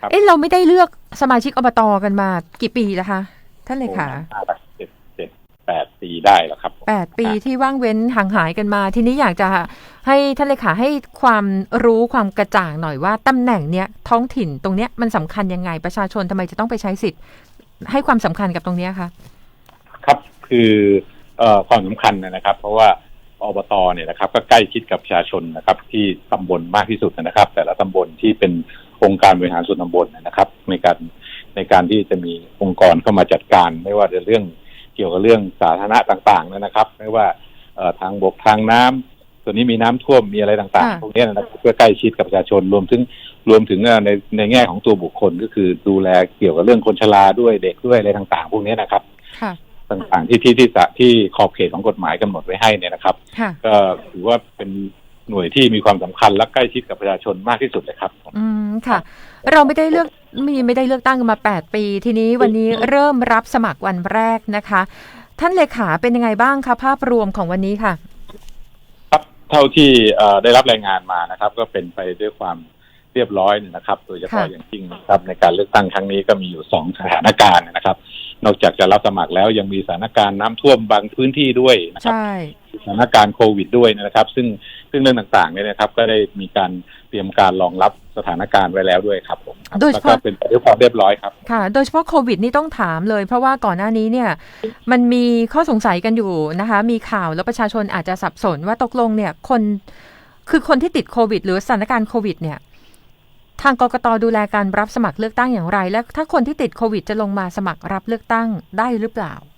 ครับเอ๊ะเราไม่ได้เลือกสมาชิกอบตกันมากี่ปีแล้วคะท่านเลขาน่าจะเจ็ดเจ็ดแปดปีได้แล้วครับแปดปีที่ว่างเว้นห่างหายกันมา ทีนี้อยากจะให้ท่านเลขาให้ความรู้ความกระจ่างหน่อยว่าตำแหน่งเนี้ยท้องถิ่นตรงเนี้ยมันสำคัญยังไงประชาชนทำไมจะต้องไปใช้สิทธิ์ ให้ความสำคัญกับตรงเนี้ยคะครับคือเอ่อความสำคัญนะครับ เพราะว่าอบตเนี่ยนะครับ ก็ใกล้ชิดกับประชาชนนะครับ ที่ตำบลมากที่สุดนะครับ แต่ละตำบลที่เป็น องค์การบริหารส่วนตำบลนะครับ ในการในการที่จะมีองค์กรเข้ามาจัดการ ไม่ว่าจะเรื่องเกี่ยวกับเรื่องสาธารณะต่างๆนะครับ ไม่ว่าเอ่อทางบกทางน้ำส่วนนี้มีน้ำท่วมมีอะไรต่างๆพวกนี้นะครับเพื่อใกล้ชิดกับประชาชนรวมถึงรวมถึงเอ่อในในแง่ของตัวบุคคลก็คือดูแลเกี่ยวกับเรื่องคนชราด้วยเด็กด้วยอะไรต่าง ๆ พวกนี้นะครับค่ะต่างๆที่ที่ที่สะที่ขอบเขตของกฎหมายกำหนดไว้ให้เนี่ยนะครับค่ะก็ถือว่าเป็น หน่วยที่มีความสำคัญและใกล้ชิดกับประชาชนมากที่สุดเลยครับ อืมค่ะ เราไม่ได้เลือกมีไม่ได้เลือกตั้งกันมา 8 ปี ทีนี้วันนี้เริ่มรับสมัครวันแรกนะคะ ท่านเลขาเป็นยังไงบ้างคะภาพรวมของวันนี้ค่ะ ครับเท่าที่เอ่อได้รับรายงานมานะครับ ก็เป็นไปด้วยความเรียบร้อยนะครับโดยเฉพาะค่ะอย่างยิ่งนะครับ ในการเลือกตั้งครั้งนี้ก็มีอยู่สองสถานการณ์นะครับ นอกจากจะรับสมัครแล้วยังมีสถานการณ์น้ำท่วมบางพื้นที่ด้วยนะครับใช่สถานการณ์โควิดด้วยนะครับ ซึ่ง ซึ่งเรื่องต่างๆเนี่ยนะครับ ก็ได้มีการเตรียมการรองรับสถานการณ์ไว้แล้วด้วยครับผมโดยเฉแล้วก็พาะเป็นไปด้วยความเรียบร้อยครับค่ะ โดยเฉพาะโควิดนี่ต้องถามเลย เพราะว่าก่อนหน้านี้เนี่ยมันมีข้อสงสัยกันอยู่นะคะ มีข่าวแล้วประชาชนอาจจะสับสนว่าตกลงเนี่ยคนคือคนที่ติดโควิด หรือสถานการณ์โควิด เนี่ย ทางกกตดูแลการรับสมัครเลือกตั้งอย่างไร และถ้าคนที่ติดโควิดจะลงมาสมัครรับเลือกตั้งได้หรือเปล่าครับ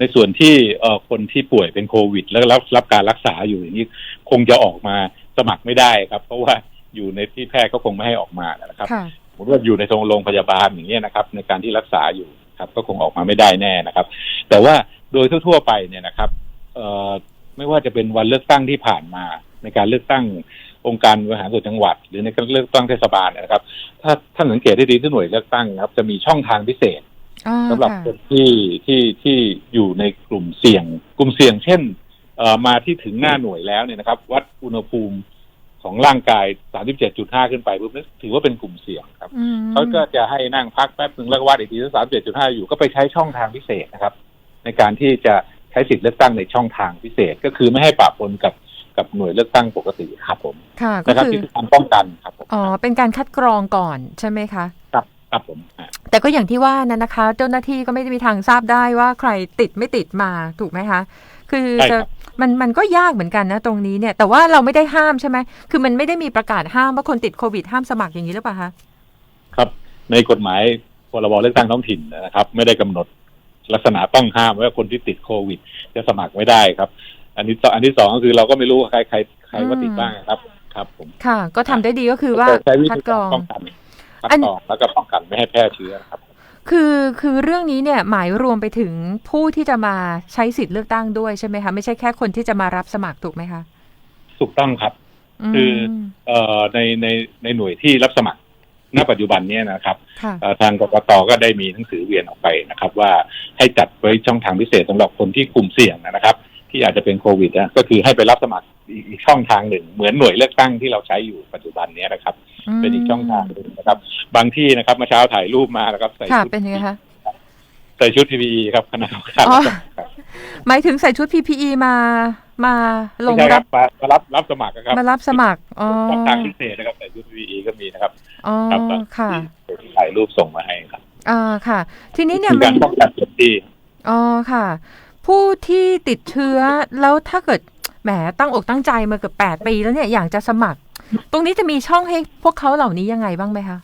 ในส่วนที่เอ่อคนที่ป่วยเป็นโควิด แล้วรับรับการรักษาอยู่อย่างนี้คงจะออกมาสมัครไม่ได้ครับ เพราะว่าอยู่ในที่แพทย์ก็คงไม่ให้ออกมานะครับค่ะสมมติว่าอยู่ในโรงพยาบาลอย่างเงี้ยนะครับ ในการที่รักษาอยู่ครับ ก็คงออกมาไม่ได้แน่นะครับ แต่ว่าโดยทั่ว ๆ ไปเนี่ยนะครับเอ่อไม่ว่าจะเป็นวันเลือกตั้งที่ผ่านมา ในการเลือกตั้งองค์การบริหารส่วนจังหวัด หรือในการเลือกตั้งเทศบาลเนยนะครับ ถ้าท่านสังเกตได้ดีที่หน่วยเลือกตั้งนะครับ จะมีช่องทางพิเศษอ่า สำหรับค่ะคนที่ที่ที่อยู่ในกลุ่มเสี่ยง กลุ่มเสี่ยง เช่นเอ่อมาที่ถึงหน้าหน่วยแล้วเนี่ยนะครับ วัดอุณหภูมิของร่างกาย 37.5 ขึ้นไปปุ๊บนี่ถือว่าเป็นกลุ่มเสี่ยงครับอืมเขาก็จะให้นั่งพักแป๊บหนึ่งแล้วก็วัดอีกทีถ้า37.5 อยู่ก็ไปใช้ช่องทางพิเศษนะครับ ในการที่จะใช้สิทธิ์เลือกตั้งในช่องทางพิเศษ ก็คือไม่ให้ปะปนกับกับหน่วยเลือกตั้งปกติครับผม ค่ะ ก็นะครับคือที่เป็นการป้องกันครับผม อ๋อ เป็นการคัดกรองก่อนใช่ไหมคะ ครับ ครับผมอ่าแต่ก็อย่างที่ว่านั่นนะคะ เจ้าหน้าที่ก็ไม่ได้มีทางทราบได้ว่าใครติดไม่ติดมาถูกไหมคะ คือใช่จะครับมันมันก็ยากเหมือนกันนะตรงนี้เนี่ย แต่ว่าเราไม่ได้ห้ามใช่ไหมคือมันไม่ได้มีประกาศห้ามว่าคนติดโควิดห้ามสมัครอย่างนี้หรือเปล่าคะครับ ในกฎหมายพรบเลือกตั้งท้องถิ่นนะครับ ไม่ได้กำหนดลักษณะต้องห้ามว่าคนที่ติดโควิด จะสมัครไม่ได้ครับ อันนี้อันที่สองก็คือเราก็ไม่รู้ว่าใครใครใครว่าติดบ้างนะครับ ครับผมค่ะ ก็ทำได้ดีก็คือว่าใช้วิคัดธีกรการองป้องกัน คัดอันกรองแล้วก็ป้องกันไม่ให้แพร่เชื้อครับ คือคือเรื่องนี้เนี่ยหมายรวมไปถึงผู้ที่จะมาใช้สิทธิ์เลือกตั้งด้วยใช่ไหมคะไม่ใช่แค่คนที่จะมารับสมัครถูกไหมคะถูกต้องครับมคือเอ่อในในในหน่วยที่รับสมัครณปัจจุบันเนี้นะครับค่ะเอ่อทางกกตก็ได้มีหนังสือเวียนออกไปนะครับ ว่าให้จัดไว้ช่องทางพิเศษสำหรับคนที่กลุ่มเสี่ยงนะครับ ที่อาจจะเป็นโควิดนะก็คือให้ไปรับสมัครอีกอีกช่องทางหนึ่ง เหมือนหน่วยเลือกตั้งที่เราใช้อยู่ปัจจุบันเนี้ยนะครับ เป็นอีกช่องทางหนึ่งนะครับ บางที่นะครับเมื่อเช้าถ่ายรูปมานะครับใส่ค่ะชุดเป็นยังไงคะใส่ชุด PPE ครับคณะกรรมการอ๋อครับหมายถึงใส่ชุด PPE มามาลงไม่ใช่ครัรับบมามารับรับสมัครนะครับมารับสมัครอ๋อช่องทางพิเศษนะครับใส่ชุด PPE ก็มีนะครับอ๋อครับตอนค่ะ ที่ถ่ายรูปส่งมาให้ครับอ่าค่ะ ทีนี้เนี่ยคือมักานรป้องกันเต็มที่ อ๋อค่ะ ผู้ที่ติดเชื้อแล้วถ้าเกิดแหมตั้งอกตั้งใจมาเกือบแปดปีแล้วเนี่ยอยากจะสมัคร ตรงนี้จะมีช่องให้พวกเขาเหล่านี้ยังไงบ้างไหมคะ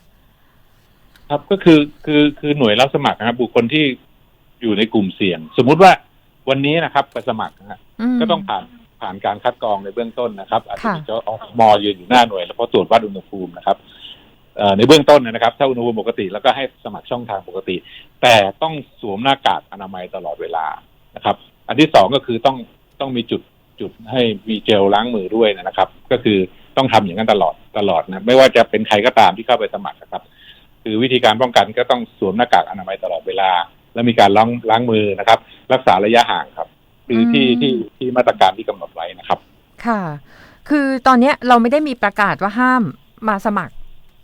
ครับก็คือคือคือหน่วยรับสมัครนะครับบุคคลที่อยู่ในกลุ่มเสี่ยง สมมุติว่าวันนี้นะครับไปสมัครนะฮะมก็ต้องผ่านผ่านการคัดกรองในเบื้องต้นนะครับอาจจะค่ะมีเจ้าอมยืนอยู่หน้าหน่วย แล้วพอตรวจวัดอุณหภูมินะครับเอ่อในเบื้องต้นนะครับ ถ้าอุณหภูมิปกติแล้วก็ให้สมัครช่องทางปกติ แต่ต้องสวมหน้ากากอนามัยตลอดเวลานะครับ อันที่สองก็คือต้องต้องมีจุดจุดให้มีเจลล้างมือด้วยนะครับ ก็คือ ต้องทำอย่างนั้นตลอดตลอดนะไม่ว่าจะเป็นใครก็ตามที่เข้าไปสมัครนะครับ คือวิธีการป้องกันก็ต้องสวมหน้ากากอนามัยตลอดเวลา แล้วมีการล้างล้างมือนะครับ รักษาระยะห่างครับ คือที่อืมที่ที่มาตรการที่กำหนดไว้นะครับ ค่ะ คือตอนเนี้ยเราไม่ได้มีประกาศว่าห้ามมาสมัคร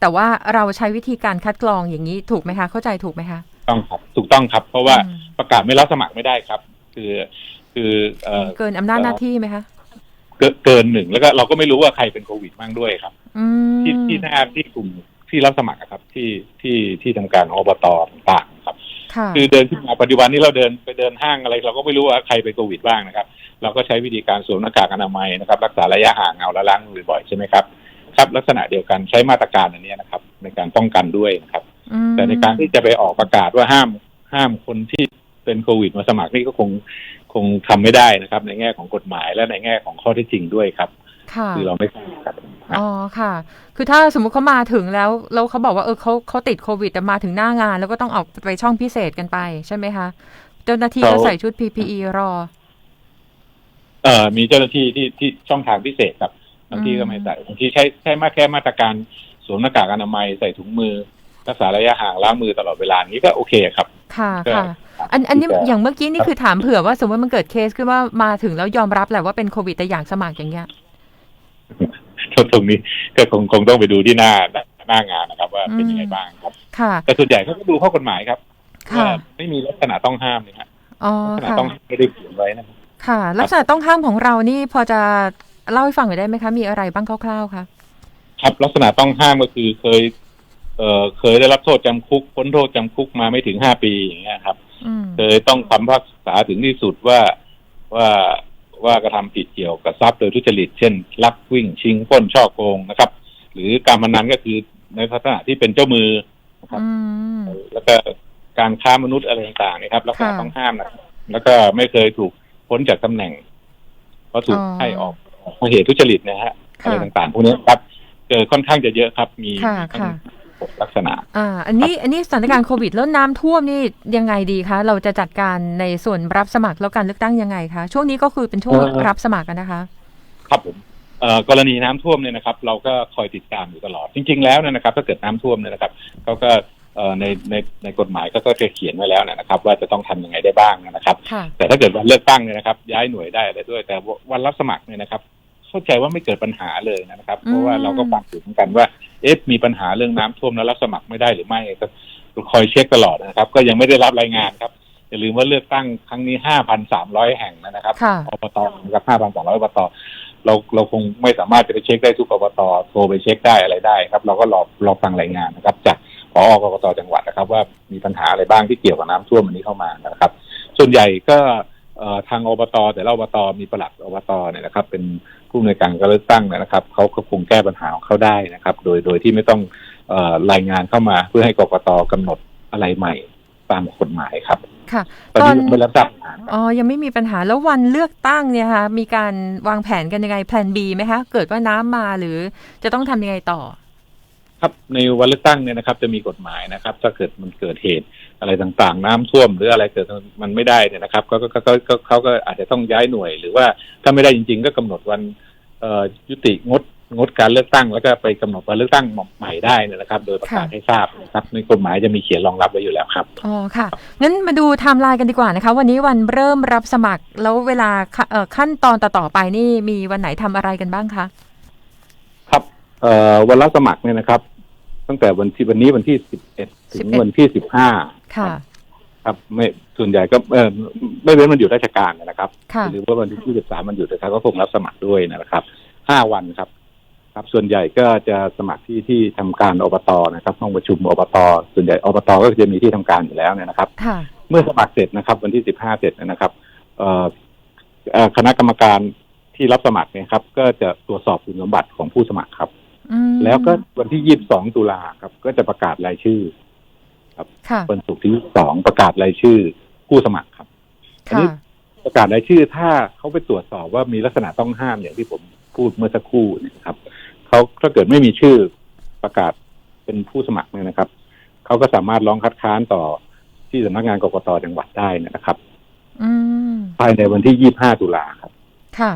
แต่ว่าเราใช้วิธีการคัดกรองอย่างนี้ถูกไหมคะ เข้าใจถูกไหมคะต้องครับถูกต้องครับ เพราะว่าอืมประกาศไม่รับสมัครไม่ได้ครับ คือคือเอ่อเกินอำนาจหน้าที่ไหมคะ เกินเกินหนึ่งแล้วก็เราก็ไม่รู้ว่าใครเป็นโควิดบ้างด้วยครับอืมที่ที่หน้าที่กลุ่มที่รับสมัครอะครับที่ที่ที่ทำการอบตต่างๆครับค่ะคือเดินขึ้นมาปัจจุบันนี้เราเดินไปเดินห้างอะไร เราก็ไม่รู้ว่าใครเป็นโควิดบ้างนะครับ เราก็ใช้วิธีการสวมหน้ากากอนามัยนะครับ รักษาระยะห่างเอาและล้างมือบ่อยใช่ไหมครับครับ ลักษณะเดียวกันใช้มาตรการอันเนี้ยนะครับ ในการป้องกันด้วยนะครับอืมแต่ในการที่จะไปออกประกาศว่าห้ามห้ามคนที่เป็นโควิดมาสมัครนี่ก็คง คงทำไม่ได้นะครับ ในแง่ของกฎหมายและในแง่ของข้อเท็จจริงด้วยครับค่ะคือเราไม่ทราบครับอ๋อค่ะ คือถ้าสมมุติเขามาถึงแล้วแล้วเขาบอกว่าเออเขาเขาติดโควิดแต่มาถึงหน้างาน แล้วก็ต้องออกไปช่องพิเศษกันไปใช่ไหมคะ เจ้าหน้าที่ก็ใส่ชุด PPE รอ เอ่อมีเจ้าหน้าที่ที่ที่ช่องทางพิเศษครับบางที่ก็ไม่ใส่บางที่ใช้ใช้มาแค่มาตรการสวมหน้ากากอนามัยใส่ถุงมือรักษาระยะห่างล้างมือตลอดเวลานี้ก็โอเคครับ ค่ะก็ค่ะ อันอันนี้ที่จะอย่างเมื่อกี้นี่คือถามเผื่อว่าสมมติมันเกิดเคสขึ้นว่ามาถึงแล้วยอมรับแหละว่าเป็นโควิดแต่อยากสมัครอย่างเงี้ยตรงนี้ก็คงคงต้องไปดูที่หน้าหน้างานนะครับ ว่าเป็นยังไงบ้างครับ ค่ะ แต่ส่วนใหญ่เขาก็ดูข้อกฎหมายครับค่ะว่าไม่มีลักษณะต้องห้ามนะฮะอ๋อลักษณะค่ะต้องห้ามไม่ได้เขียนไว้นะครับค่ะ ลักษณะต้องห้ามของเรานี่พอจะเล่าให้ฟังหน่อยได้ไหมคะ มีอะไรบ้างคร่าวๆคะครับลักษณะต้องห้ามก็คือเคย เอ่อเคยได้รับโทษจำคุกพ้นโทษจำคุกมาไม่ถึงห้าปีอย่างเงี้ยครับอืม เคยต้องคำพิพักษาถึงที่สุดว่าว่าว่ากระทำผิดเกี่ยวกับทรัพย์โดยทุจริต เช่น ลักวิ่งชิงปล้นช่อโกงนะครับ หรือการพนันก็คือในลักษณะที่เป็นเจ้ามือนะครับอืมแล้วก็การค้ามนุษย์อะไรต่างๆนะครับลักษณะค่ะต้องห้ามนะครับแล้วก็ไม่เคยถูกพ้นจากตำแหน่งเพราะถูกอ๋อให้ออกเพราะเหตุทุจริตนะฮะค่ะอะไรต่างๆพวกนี้ครับเจอค่อนข้างจะเยอะครับ มี ค่ะมีทั้งค่ะหกลักษณะ อ่า อันนี้อันนี้สถานการณ์โควิดแล้วน้ำท่วมนี่ยังไงดีคะเราจะจัดการในส่วนรับสมัครแล้วการเลือกตั้งยังไงคะช่วงนี้ก็คือเป็นช่วงเอ่อรับสมัครกันนะคะ ครับผมเอ่อกรณีน้ำท่วมเนี่ยนะครับ เราก็คอยติดตามอยู่ตลอด จริง ๆ แล้วเนี่ยนะครับถ้าเกิดน้ำท่วมเนี่ยนะครับเขาก็เอ่อในในในกฎหมายก็ก็จะเขียนไว้แล้วนะครับ ว่าจะต้องทำยังไงได้บ้างนะครับค่ะแต่ถ้าเกิดวันเลือกตั้งเนี่ยนะครับ ย้ายหน่วยได้อะไรด้วย แต่วันรับสมัครเนี่ยนะครับ เข้าใจว่าไม่เกิดปัญหาเลยนะครับ เพราะว่าอืมเราก็ฟังอยู่เหมือนกันว่าเอ๊ะมีปัญหาเรื่องน้ำท่วมแล้วรับสมัครไม่ได้หรือไม่ก็คอยเช็คตลอดนะครับ ก็ยังไม่ได้รับรายงานครับอย่าลืมว่าเลือกตั้งครั้งนี้ห้าพันสามร้อยแห่งนะครับค่ะอบตนะครับห้าพันสามร้อยอบตเราเราคงไม่สามารถจะไปเช็คได้ทุกอบตโทรไปเช็คได้อะไรได้ครับ เราก็รอรอฟังรายงานนะครับ จากผอกกตจังหวัดนะครับ ว่ามีปัญหาอะไรบ้างที่เกี่ยวกับน้ำท่วมอันนี้เข้ามานะครับ ส่วนใหญ่ก็เอ่อ ทางอบตแต่ละอบตมีปลัดอบตเนี่ยนะครับ เป็นผู้อำนวยการการเลือกตั้งเนยนะครับเขาก็คงแก้ปัญหาของเขาได้นะครับ โดยโดยที่ไม่ต้องเอ่อรายงานเข้ามาเพื่อให้กกตกำหนดอะไรใหม่ตามกฎหมายครับ ค่ะตอนตอนนี้ยังไม่รับทราบปัญหาครับอ๋อยังไม่มีปัญหาแล้ววันเลือกตั้งเนี่ยค่ะมีการวางแผนกันยังไงแผน B ไหมคะ เกิดว่าน้ำมาหรือจะต้องทำยังไงต่อ ครับในวันเลือกตั้งเนี่ยนะครับ จะมีกฎหมายนะครับ ถ้าเกิดมันเกิดเหตุ อะไรต่างๆ น้ำท่วมหรืออะไรเกิดมันไม่ได้เนี่ยนะครับก็ก็ก็ก็ก็เขาก็อาจจะต้องย้ายหน่วย หรือว่าถ้าไม่ได้จริง ๆ ก็กำหนดวันเอ่อยุติงดงดการเลือกตั้งแล้วก็ไปกำหนดวันเลือกตั้งใหม่ได้เนยนะครับ โดยประกาศค่ะให้ทราบนะครับในกฎหมายจะมีเขียนรองรับไว้อยู่แล้วครับอ๋อค่ะงั้นมาดูไทม์ไลน์กันดีกว่านะคะ วันนี้วันเริ่มรับสมัครแล้วเวลาค่ะเอ่อขั้นตอนต่อๆไปนี่มีวันไหนทำอะไรกันบ้างคะครับเอ่อวันรับสมัครเนี่ยนะครับ ตั้งแต่วันที่วันนี้วันที่สิบเอ็ดถึง11วันที่สิบห้า ค่ะ ครับไม่ส่วนใหญ่ก็เออไม่เว้นวันหยุดราชการนะครับค่ะหรือว่าวันที่23มันหยุดนะครับก็คงรับสมัครด้วยนะครับ5วันครับ ครับส่วนใหญ่ก็จะสมัครที่ที่ทำการอบตนะครับห้องประชุมอบต ส่วนใหญ่อบตก็จะมีที่ทำการอยู่แล้วเนี่ยนะครับค่ะเมื่อสมัครเสร็จนะครับ วันที่15เสร็จนะครับเอ่อเอ่อคณะกรรมการที่รับสมัครเนี่ยครับ ก็จะตรวจสอบคุณสมบัติของผู้สมัครครับอืมแล้วก็วันที่22ตุลาครับ ก็จะประกาศรายชื่อ ค่ะวันศุกร์ที่22ประกาศรายชื่อผู้สมัครครับอันค่ะนี้ประกาศรายชื่อถ้าเขาไปตรวจสอบว่ามีลักษณะต้องห้ามอย่างที่ผมพูดเมื่อสักครู่เนยนะครับเขาถ้าเกิดไม่มีชื่อประกาศเป็นผู้สมัครเนี่ยนะครับเขาก็สามารถร้องคัดค้านต่อที่สำนักงานกกตจังหวัดได้นะครับอืมภายในวันที่25ตุลาครับ ค่ะ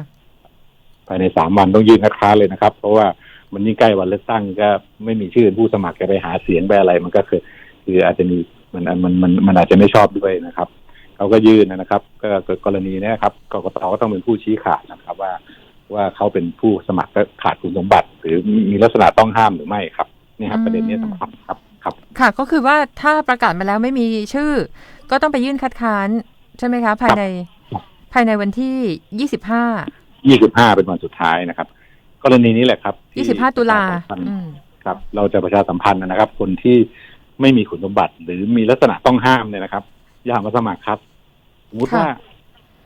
ภายในสามวันต้องยื่นคัดค้านเลยนะครับ เพราะว่ามันยิ่งใกล้วันเลือกตั้งก็ไม่มีชื่อผู้สมัครจะไปหาเสียงไปอะไร มันก็คือ คืออาจจะมีมันมันมันมันอาจจะไม่ชอบด้วยนะครับเขาก็ยื่นนะครับ ก็เกิดกรณีเนี้ยครับกกตก็ต้องเป็นผู้ชี้ขาดนะครับ ว่าว่าเขาเป็นผู้สมัครก็ขาดคุณสมบัติ หรือมีลักษณะต้องห้ามหรือไม่ครับเนี่ยครับอืมประเด็นนี้สำคัญครับครับ ค่ะก็คือว่าถ้าประกาศมาแล้วไม่มีชื่อ ก็ต้องไปยื่นคัดค้านใช่ไหมคะ ภายในครับภายในวันที่ยี่สิบห้ายี่สิบห้าเป็นวันสุดท้ายนะครับ กรณีนี้แหละครับที่ยี่สิบห้าตุลาประชสัมพันธ์อืมครับ เราจะประชาสัมพันธ์นะครับ คนที่ ไม่มีคุณสมบัติ หรือมีลักษณะต้องห้ามเนี่ยนะครับ อย่ามาสมัครครับสมมติว่า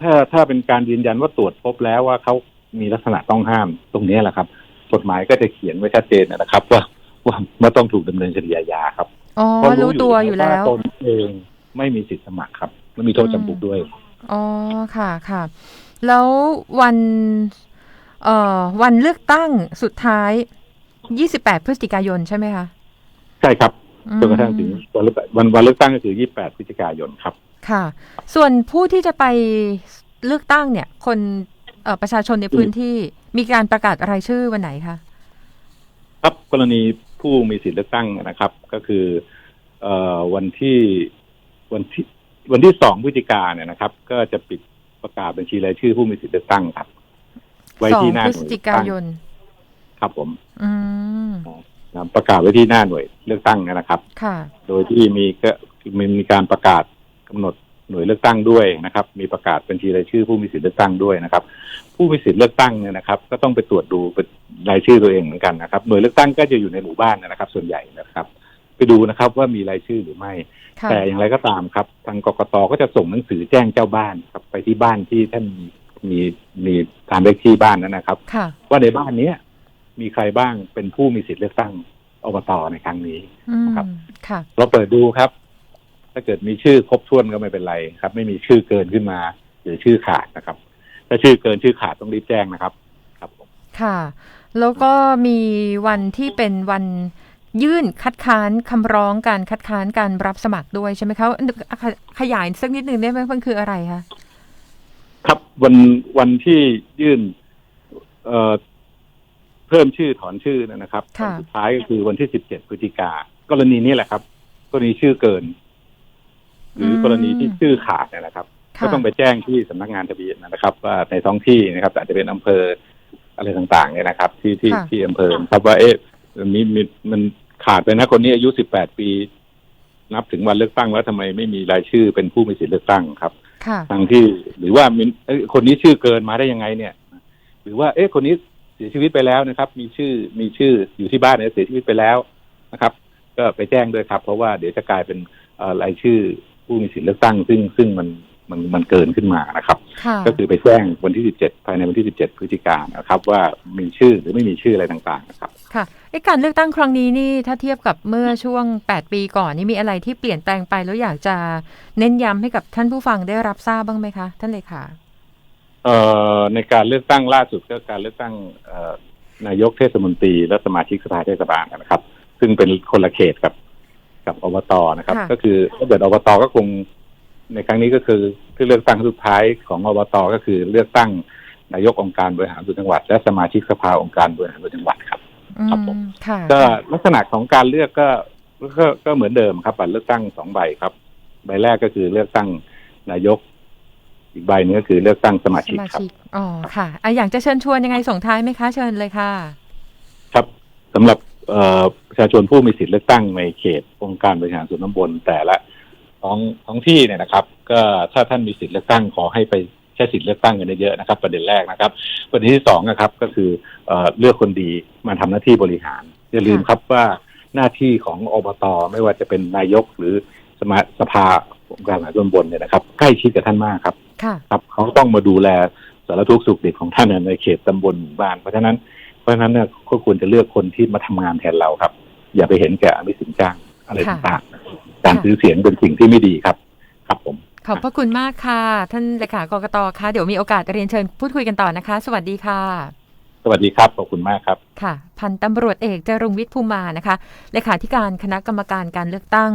ถ้าถ้าเป็นการยืนยันว่าตรวจพบแล้วว่าเขามีลักษณะต้องห้ามตรงนี้แหละครับ กฎหมายก็จะเขียนไว้ชัดเจนนะครับ ว่าว่าว่าต้องถูกดำเนินคดีอาญาครับอ๋อเพาะรู้ตัวอยู่แล้วาตนเองไม่มีสิทธิสมัครครับและมีโทษจำคุกด้วยอ๋อค่ะค่ะ แล้ววันเอ่อวันเลือกตั้งสุดท้าย 28 พฤศจิกายนใช่ไหมคะ ใช่ครับอืม จนกระทั่งถึงวันเลือกวันวันเลือกตั้งก็คือ 28 พฤศจิกายนครับ ค่ะ ส่วนผู้ที่จะไปเลือกตั้งเนี่ย คนเอ่อประชาชนในพื้นที่มีการประกาศรายชื่อวันไหนคะครับกรณีผู้มีสิทธิเลือกตั้งนะครับ ก็คือเอ่อวันที่วันที่วันที่สองพฤศจิกาเนี่ยนะครับ ก็จะปิดประกาศบัญชีรายชื่อผู้มีสิทธิเลือกตั้งครับ ไว้สองที่หน้าพหฤน่ศวยจิกายน ครับผม อืมนะ ประกาศไว้ที่หน้าหน่วยเลือกตั้งนะครับ ค่ะ โดยที่มีก็มีมีการประกาศกำหนดหน่วยเลือกตั้งด้วยนะครับ มีประกาศบัญชีรายชื่อผู้มีสิทธิเลือกตั้งด้วยนะครับ ผู้มีสิทธิเลือกตั้งเนี่ยนะครับ ก็ต้องไปตรวจดูเป็นรายชื่อตัวเองเหมือนกันนะครับหน่วยเลือกตั้งก็จะอยู่ในหมู่บ้านนะครับ ส่วนใหญ่นะครับ ไปดูนะครับว่ามีรายชื่อหรือไม่ค่ะแต่อย่างไรก็ตามครับ ทางกกตก็จะส่งหนังสือแจ้งเจ้าบ้านครับไปที่บ้านที่ท่านมีมีมีตามเลขที่บ้านนั้นนะครับค่ะว่าในบ้านเนี้ย มีใครบ้างเป็นผู้มีสิทธิเลือกตั้งอบตในครั้งนี้อืมครับค่ะเราเปิดดูครับ ถ้าเกิดมีชื่อครบถ้วนก็ไม่เป็นไรครับ ไม่มีชื่อเกินขึ้นมา หรือชื่อขาดนะครับ ถ้าชื่อเกินชื่อขาดต้องรีบแจ้งนะครับ ครับผมค่ะ แล้วก็มีวันที่เป็นวันยื่นคัดค้านคำร้องการคัดค้านการรับสมัครด้วยใช่ไหมคะขขยายสักนิดหนึ่งได้ไหมมันคืออะไรคะครับวันวันที่ยื่น เอ่อ เพิ่มชื่อถอนชื่อนะครับค่ะ วันสุดท้ายก็คือวันที่สิบเจ็ดพฤศจิกากรณีนี้แหละครับ กรณีชื่อเกิน หรืออกรณีที่ชื่อขาดเนยนะครับ ก็ค่ะต้องไปแจ้งที่สำนักงานทะเบียนนะครับ ว่าในท้องที่นะครับ อาจจะเป็นอำเภออะไรต่างๆเนี่ยนะครับ ที่ที่ค่ะ ที่อำเภอครับว่าเอ๊ะมีมีมันขาดไปนะคนนี้อายุสิบแปดปี นับถึงวันเลือกตั้งแล้วทำไมไม่มีรายชื่อเป็นผู้มีสิทธิเลือกตั้งครับ ค่ะ ทางที่หรือว่ามีเอ้ยคนนี้ชื่อเกินมาได้ยังไงเนี่ย หรือว่าเอ๊ะคนนี้เสียชีวิตไปแล้วนะครับ มีชื่อมีชื่ออยู่ที่บ้านเนี่ยเสียชีวิตไปแล้วนะครับ ก็ไปแจ้งด้วยครับ เพราะว่าเดี๋ยวจะกลายเป็นเอ่อรายชื่อผู้มีสิทธิเลือกตั้ง ซึ่งซึ่งมันมันมันเกินขึ้นมานะครับค่ะก็คือไปแจ้งวันที่ 17 ภายในวันที่ 17 พฤศจิกายนนะครับ ว่ามีชื่อหรือไม่มีชื่ออะไรต่างๆนะครับ ค่ะไอ้การเลือกตั้งครั้งนี้นี่ถ้าเทียบกับเมื่อช่วง 8 ปีก่อนนี่มีอะไรที่เปลี่ยนแปลงไปแล้วอยากจะเน้นย้ำให้กับท่านผู้ฟังได้รับทราบบ้างไหมคะ ท่านเลขา เอ่อในการเลือกตั้งล่าสุดก็การเลือกตั้งเอ่อนายกเทศมนตรีและสมาชิกสภาเทศบาลนะครับ ซึ่งเป็นคนละเขตกับ กับอบตนะครับ ค่ะ ก็คือถ้าเกิดอบตก็คง ในครั้งนี้ก็คือที่เลือกตั้งสุดท้ายของอบตก็คือเลือกตั้งนายกองค์การบริหารส่วนจังหวัด และสมาชิกสภาองค์การบริหารส่วนจังหวัดครับ อืครับผม มค่ะ ก็ลักษณะของการเลือกก็ก็ก็เหมือนเดิมครับบัตรเลือกตั้งสองใบครับ ใบแรกก็คือเลือกตั้งนายก อีกใบหนึงก็คือเลือกตั้งสมาสชิกมาครับชิกอ๋อค่ะอะอยากจะเชิญชวนยังไงส่งท้ายไหมคะ เชิญเลยค่ะ ครับสำหรับเอ่อประชาชนผู้มีสิทธิเลือกตั้งในเขตองค์การบริหารส่วนตำบลแต่ละท้องท้องที่เนี่ยนะครับ ก็ถ้าท่านมีสิทธิเลือกตั้งขอให้ไปใช้สิทธิเลือกตั้งกันเยอะๆนะครับ ประเด็นแรกนะครับ ประเด็นที่สองนะครับก็คือเอ่อเลือกคนดีมาทำหน้าที่บริหาร อย่าลืมครับว่าหน้าที่ของอบตไม่ว่าจะเป็นนายกหรือสมาสภา องค์การบริหารส่วนตำบลเนี่ยนะครับใกล้ชิดกับท่านมากครับค่ะครับเขาต้องมาดูแลสารทุกข์สุขดิบของท่านในเขตตำบลหมู่บ้านเพราะฉะนั้นเพราะฉะนั้นเนี่ยก็ควรจะเลือกคนที่มาทำงานแทนเราครับ อย่าไปเห็นแก่อภิสินจ้างอะไรค่ะต่างๆการซื้อเสียงเป็นสิ่งที่ไม่ดีครับ ครับผมขอบพระคุณมากค่ะ ท่านเลขากกตค่ะ เดี๋ยวมีโอกาสเรียนเชิญพูดคุยกันต่อนะคะ สวัสดีค่ะ สวัสดีครับ ขอบคุณมากครับ ค่ะ พันตำรวจเอกจรุงวิทย์ภูมานะคะ เลขาธิการคณะกรรมการการเลือกตั้ง